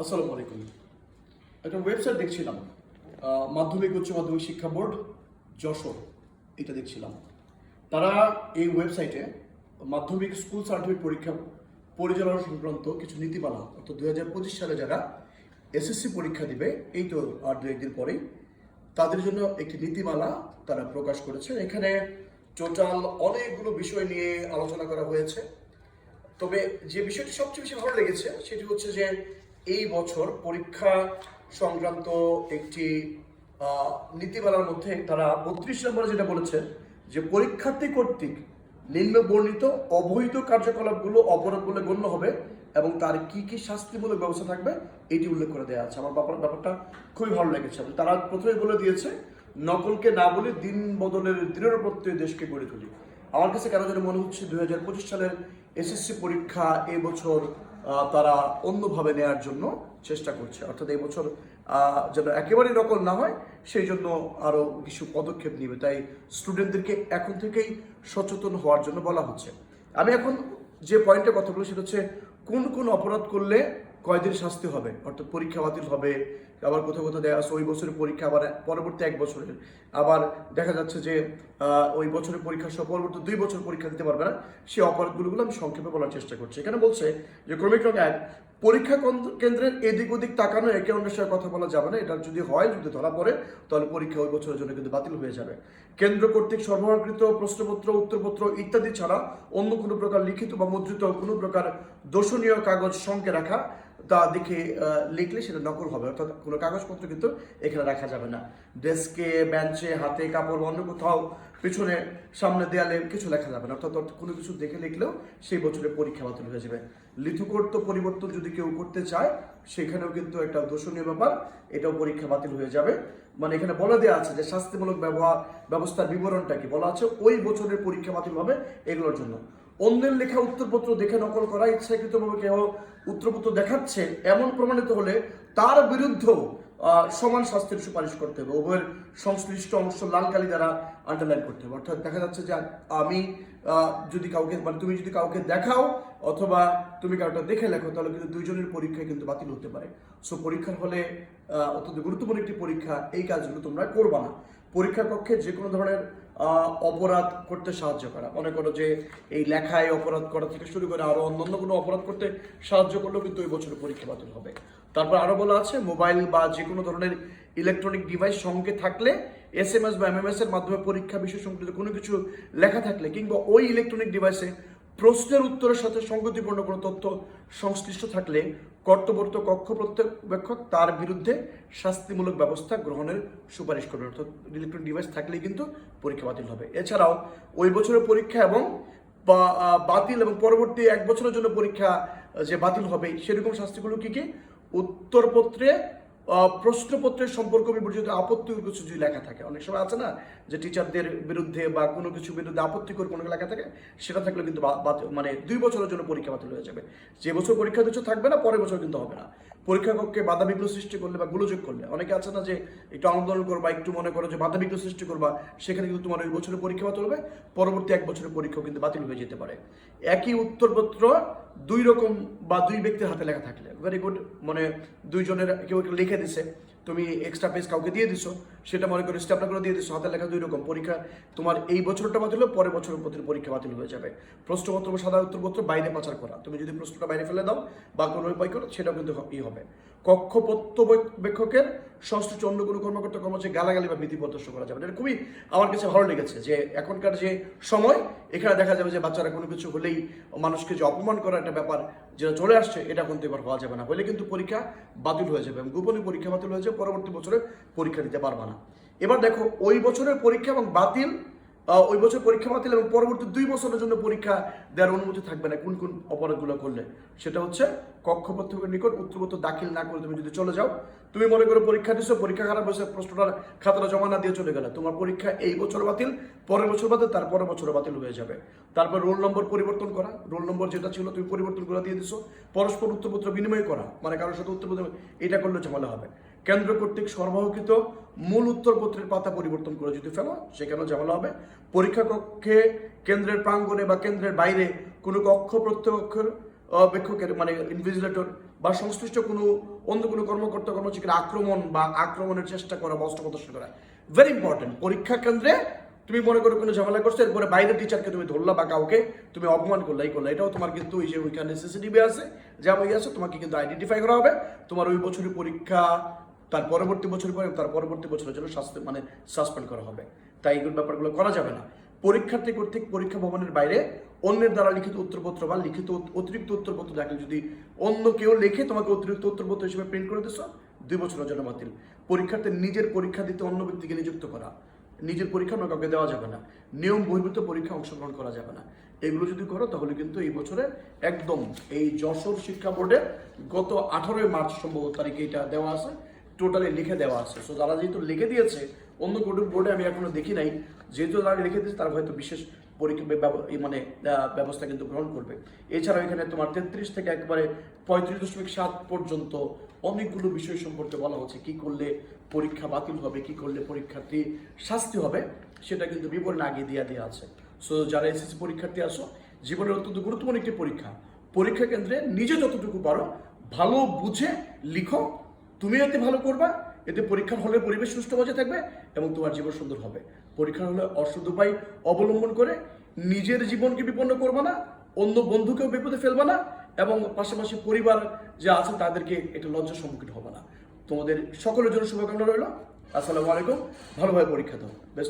আসসালামু আলাইকুম। একটা ওয়েবসাইট দেখছিলাম মাধ্যমিক, উচ্চ মাধ্যমিক শিক্ষা বোর্ড, যশোর, এটা দেখছিলাম। তারা এই ওয়েবসাইটে মাধ্যমিক স্কুল সার্টিফিকেট পরীক্ষা পরিচালনা সংক্রান্ত কিছু নীতিমালা, অর্থাৎ দুই হাজার পঁচিশ সালে যারা এসএসসি পরীক্ষা দিবে, এই তো আর দু একদিন পরেই, তাদের জন্য একটি নীতিমালা তারা প্রকাশ করেছে এখানে টোটাল অনেকগুলো বিষয় নিয়ে আলোচনা করা হয়েছে। তবে যে বিষয়টি সবচেয়ে বেশি ভালো লেগেছে, সেটি হচ্ছে যে এই বছর পরীক্ষা সংক্রান্ত একটি নীতিমালার মধ্যে তারা বত্রিশ নম্বরে যেটা বলেছে যে পরীক্ষার্থী কর্তৃক নিম্ন বর্ণিত অবৈধ কার্যকলাপগুলো বলে গণ্য হবে এবং তার কি কি শাস্তিমূলক ব্যবস্থা থাকবে এটি উল্লেখ করে দেওয়া আছে। আমার ব্যাপার ব্যাপারটা খুবই ভালো লেগেছে। তারা প্রথমে বলে দিয়েছে, নকলকে না বলে দিন বদলের দৃঢ় প্রত্যয় দেশকে গড়ে তুলি। আমার কাছে কেন যেন মনে হচ্ছে দুই সালের এসএসসি পরীক্ষা এবছর তারা অন্যভাবে নেয়ার জন্য চেষ্টা করছে। অর্থাৎ এই বছর যেন একেবারে নকল না হয়, সেই জন্য আরও কিছু পদক্ষেপ নেবে। তাই স্টুডেন্টদেরকে এখন থেকেই সচেতন হওয়ার জন্য বলা হচ্ছে। আমি এখন যে পয়েন্টে কথা বলি সেটা হচ্ছে কোন কোন অপরাধ করলে কয়দিন শাস্তি হবে? অর্থাৎ পরীক্ষা বাতিল হবে, আবার কোথাও কোথাও দেখা ওই বছরের পরীক্ষা, আবার পরবর্তী এক বছরের। আবার দেখা যাচ্ছে যে ওই বছরের পরীক্ষা সহ পরবর্তী দুই বছর পরীক্ষা দিতে পারবে না। সেই অপরাধগুলো আমি সংক্ষেপে বলার চেষ্টা করছি। এখানে বলছে যে ক্রমিক রং এক, পরীক্ষা কেন্দ্রের এদিক ওদিক তাকানো একে অন্যের সাথে কথা বলা যাবে না। এটা যদি হয়, যদি ধরা পড়ে, তাহলে পরীক্ষা ওই বছরের জন্য কিন্তু বাতিল হয়ে যাবে। কেন্দ্র কর্তৃক সরবরাহকৃত প্রশ্নপত্র, উত্তরপত্র ইত্যাদি ছাড়া অন্য কোনো প্রকার লিখিত বা মুদ্রিত কোনো প্রকার দর্শনীয় কাগজ সঙ্গে রাখা তা দেখে লিখলে সেটা নকল হবে। অর্থাৎ কোনো কাগজপত্র কিন্তু এখানে রাখা যাবে না। ডেস্কে, বেঞ্চে, হাতে কাপড় অন্য কোথাও, পিছনে, সামনে দেয়ালে কিছু লেখা যাবে না। অর্থাৎ কোনো কিছু দেখে লিখলেও সেই বছরে পরীক্ষা বাতিল হয়ে যাবে। লিথুকোড তো পরিবর্তন যদি কেউ করতে চায়, সেখানেও কিন্তু একটা দোষণীয় ব্যাপার। এটাও পরীক্ষা বাতিল হয়ে যাবে। মানে এখানে বলে দেওয়া আছে যে শাস্তিমূলক ব্যবহার ব্যবস্থার বিবরণটা কি? বলা আছে ওই বছরের পরীক্ষা বাতিল হবে এগুলোর জন্য। অন্যের লেখা উত্তরপত্র দেখে নকল করা ইচ্ছাকৃতভাবে কেউ উত্তরপত্র দেখাচ্ছে, এমন প্রমাণিত হলে তার বিরুদ্ধেও সমান শাস্তির সুপারিশ করতে হবে। উভয়ের সংশ্লিষ্ট অংশ লাল কালি দ্বারা আন্ডারলাইন করতে হবে। অর্থাৎ দেখা যাচ্ছে যে আমি যদি কাউকে মানে তুমি যদি কাউকে দেখাও অথবা তুমি কাউটা দেখে লেখো, তাহলে কিন্তু দুইজনের পরীক্ষায় কিন্তু বাতিল হতে পারে। সো পরীক্ষার হলে অত্যন্ত গুরুত্বপূর্ণ একটি পরীক্ষা, এই কাজগুলো তোমরা করবা না। পরীক্ষা কক্ষে যে কোনো ধরনের অপরাধ করতে সাহায্য করা। মনে করো যে এই লেখায় অপরাধ করা থেকে শুরু করে আরও অন্যান্য কোনো অপরাধ করতে সাহায্য করলেও কিন্তু ওই বছরের পরীক্ষা বাতিল হবে। তারপর আরও বলা আছে, মোবাইল বা যে কোনো ধরনের ইলেকট্রনিক ডিভাইস সঙ্গে থাকলে এস এম এস বা এমএমএস এর মাধ্যমে পরীক্ষা বিষয় সংক্রান্ত কোনো কিছু লেখা থাকলে কিংবা ওই ইলেকট্রনিক ডিভাইসে প্রশ্নের উত্তরের সাথে সঙ্গতিপূর্ণ কোনো তথ্য সংশ্লিষ্ট থাকলে কর্তব্যরত কক্ষ প্রত্যবেক্ষক তার বিরুদ্ধে শাস্তিমূলক ব্যবস্থা গ্রহণের সুপারিশ করবে অর্থাৎ ইলেকট্রনিক ডিভাইস থাকলেই কিন্তু পরীক্ষা বাতিল হবে। এছাড়াও ওই বছরের পরীক্ষা এবং বাতিল এবং পরবর্তী এক বছরের জন্য পরীক্ষা যে বাতিল হবে, সেরকম শাস্তিগুলো কি কি? উত্তরপত্রে প্রশ্নপত্রের সম্পর্ক বিবর্জিত আপত্তিকর কিছু যদি লেখা থাকে, অনেক সময় আছে না যে টিচারদের বিরুদ্ধে বা কোনো কিছু বিরুদ্ধে আপত্তিকর কোনো লেখা থাকে, সেটা থাকলে কিন্তু মানে দুই বছরের জন্য পরীক্ষা বাতিল হয়ে যাবে। যে বছর পরীক্ষা দিচ্ছ থাকবে না, পরের বছর কিন্তু হবে না। পরীক্ষা কক্ষে বাধা বিঘ্ন সৃষ্টি করলে বা গোলযোগ করলে, অনেকে আছে না যে একটু আন্দোলন করবা, একটু মনে করো যে বাধা বিঘ্ন সৃষ্টি করবা, সেখানে কিন্তু তোমার ওই বছরের পরীক্ষা বাতিল হবে, পরবর্তী এক বছরের পরীক্ষাও কিন্তু বাতিল হয়ে যেতে পারে। একই উত্তরপত্র দুই রকম বা দুই ব্যক্তির হাতে লেখা থাকলে। ভেরি গুড মানে দুইজনের কেউ লিখে দিছে। তুমি এক্সট্রা পেজ কাউকে দিয়ে দিছো, সেটা মনে করে স্টেপনা করে দিয়ে দিছো হাতে লেখা দুই রকম। পরীক্ষা, তোমার এই বছরটা বাতিল হলে পরের বছরের প্রতি পরীক্ষা বাতিল হয়ে যাবে। প্রশ্নপত্র বা সাদা উত্তরপত্র বাইরে পাচার করা। তুমি যদি প্রশ্নটা বাইরে ফেলে দাও বা কোনো উপায় করো, সেটাও কিন্তু ই হবে। কক্ষ পর্যবেক্ষকের সংশ্লিষ্ট অন্য কোনো কর্মকর্তা কর্মচারী গালাগালি বা ভীতি প্রদর্শন করা যাবে। এটা খুবই আমার কাছে ভালো লেগেছে যে এখনকার যে সময়, এখানে দেখা যাবে যে বাচ্চারা কোনো কিছু হলেই মানুষকে যে অপমান করার একটা ব্যাপার যেটা চলে আসছে, এটা কিন্তু এবার হওয়া যাবে না। হলে কিন্তু পরীক্ষা বাতিল হয়ে যাবে এবং গোপনে পরীক্ষা বাতিল হয়ে যাবে, পরবর্তী বছরে পরীক্ষা দিতে পারবা না। এবার দেখো, ওই বছরের পরীক্ষা এবং বাতিল ওই বছর পরীক্ষা বাতিল এবং পরবর্তী দুই বছরের জন্য পরীক্ষা দেওয়ার অনুমতি থাকবে না, কোন কোন অপরাধগুলো করলে। সেটা হচ্ছে কক্ষপথকের নিকট উত্তরপত্র দাখিল না করে তুমি যদি চলে যাও, তুমি মনে করো পরীক্ষা দিচ্ছ পরীক্ষা খারাপ হয়েছে, প্রশ্নটার খাতাটা জমা না দিয়ে চলে গেলে। তোমার পরীক্ষা এই বছর বাতিল, পরের বছর বাতিল তার পরের বছর বাতিল হয়ে যাবে। তারপর রোল নম্বর পরিবর্তন করা। রোল নম্বর যেটা ছিল, তুমি পরিবর্তন করে দিয়ে দিছো। পরস্পর উত্তরপত্র বিনিময় করা। মানে কারোর সাথে উত্তরপত্র, এটা করলে ঝামেলা হবে। কেন্দ্র কর্তৃক সরবরাহকৃত মূল উত্তরপত্রের পাতা পরিবর্তন করে যদি ফেলো, সেখানেও ঝামেলা হবে। পরীক্ষা কক্ষে কেন্দ্রের প্রাঙ্গণে বা কেন্দ্রের বাইরে কোনো কক্ষ, প্রত্যক্ষের পর্যবেক্ষকের মানে ইনভিজিলেটর বা সংশ্লিষ্ট কোনো অন্য কোনো কর্মকর্তা, কর্মচারীকে আক্রমণ বা আক্রমণের চেষ্টা করা বা অস্ত্র প্রদর্শন করা। ভেরি ইম্পর্টেন্ট পরীক্ষা কেন্দ্রে তুমি মনে করো কোনো ঝামেলা করছ, এরপরে বাইরের টিচারকে তুমি ধরলা বা কাউকে তুমি অপমান করলে, এই করলে। এটাও তোমার কিন্তু ওই যে ওইখানে সিসিটিভি আছে, যা বই আছে, তোমাকে কিন্তু আইডেন্টিফাই করা হবে। তোমার ওই বছরের পরীক্ষা তার পরবর্তী বছর পরে তার পরবর্তী বছরের জন্য শাস্তি মানে সাসপেন্ড করা হবে। তাই এগুলো ব্যাপারগুলো করা যাবে না। পরীক্ষার্থী কর্তৃক পরীক্ষা ভবনের বাইরে অন্যের দ্বারা লিখিত উত্তরপত্র বা লিখিত অতিরিক্ত উত্তরপত্র দেখেন যদি অন্য কেউ লিখে, তোমাকে অতিরিক্ত উত্তরপত্র হিসেবে প্রিন্ট করে দিচ্ছ দুই বছরের জন্য বাতিল। পরীক্ষার্থীর নিজের পরীক্ষা দিতে অন্য ব্যক্তিকে নিযুক্ত করা। নিজের পরীক্ষা অন্য কাউকে দেওয়া যাবে না। নিয়ম বহির্ভূত পরীক্ষা অংশগ্রহণ করা যাবে না। এগুলো যদি করো, তাহলে কিন্তু এই বছরে একদম এই যশোর শিক্ষা বোর্ডে গত আঠারোই মার্চ সম্ভবত তারিখে এটা দেওয়া আছে। টোটালি লিখে দেওয়া আছে। সো তারা যেহেতু লিখে দিয়েছে, অন্য কোনো বোর্ডে আমি এখনও দেখি নাই, যেহেতু তারা লিখে দিয়েছে, তারা হয়তো বিশেষ পরীক্ষা মানে ব্যবস্থা কিন্তু গ্রহণ করবে। এছাড়াও এখানে তোমার তেত্রিশ থেকে একবারে পঁয়ত্রিশ দশমিক সাত পর্যন্ত অনেকগুলো বিষয় সম্পর্কে বলা হচ্ছে, কি করলে পরীক্ষা বাতিল হবে, কি করলে পরীক্ষার্থী শাস্তি হবে, সেটা কিন্তু বিবরণ আগে দিয়ে দেওয়া আছে। সো যারা এসএসসি পরীক্ষার্থী আসো জীবনের অত্যন্ত গুরুত্বপূর্ণ একটি পরীক্ষা। পরীক্ষা কেন্দ্রে নিজে যতটুকু পারো, ভালো বুঝে লিখো তুমি এতে ভালো করবা, এতে পরীক্ষার হলে পরিবেশ সুষ্ঠু বজায় থাকবে এবং তোমার জীবন সুন্দর হবে। পরীক্ষার হলে অশুদ্ধ উপায় অবলম্বন করে নিজের জীবনকে বিপন্ন করবে না, অন্য বন্ধুকেও বিপদে ফেলবে না এবং পাশাপাশি পরিবার যে আছে তাদেরকে একটা লজ্জার সম্মুখীন হবে না। তোমাদের সকলের জন্য শুভকামনা রইল। আসসালামু আলাইকুম। ভালোভাবে পরীক্ষা দাও। বেস্ট